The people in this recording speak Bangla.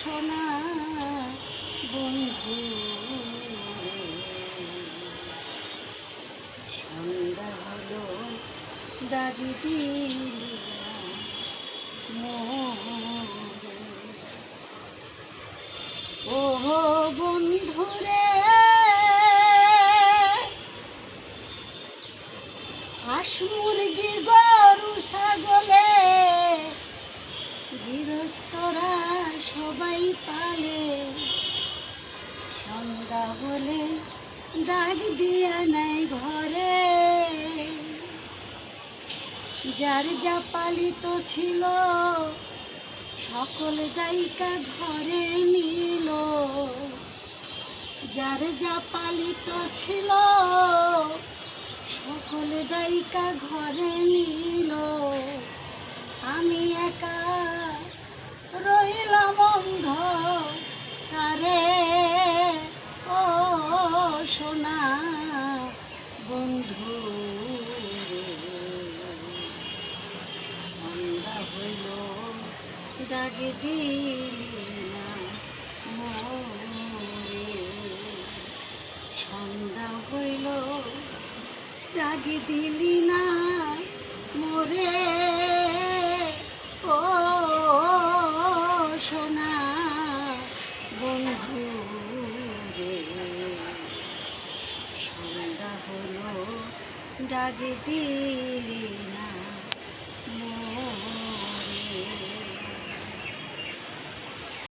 সোনা বন্ধু। সন্ধ্যা হলো দাগি দিলি। ওহো বন্ধুরে হাঁস মুরগি গরু ছাগলে গৃহস্থরা সবাই পালে। সন্ধ্যা হলে দাগ দিয়া নাই ঘরে। যার যা পালিত ছিল, সকল ডাইকা ঘরে নিল। যার যা পালিত ছিল, সকলে ডাইকা ঘরে নিল। কারে ও সোনা বন্ধু। সন্ধ্যা হইল, ডাকে দিলি না মোরে সন্ধ্যা হইল, ডাকে দিলি না মোরে ও সোনা বন্ধু রে সন্ধ্যা হলো ডাক না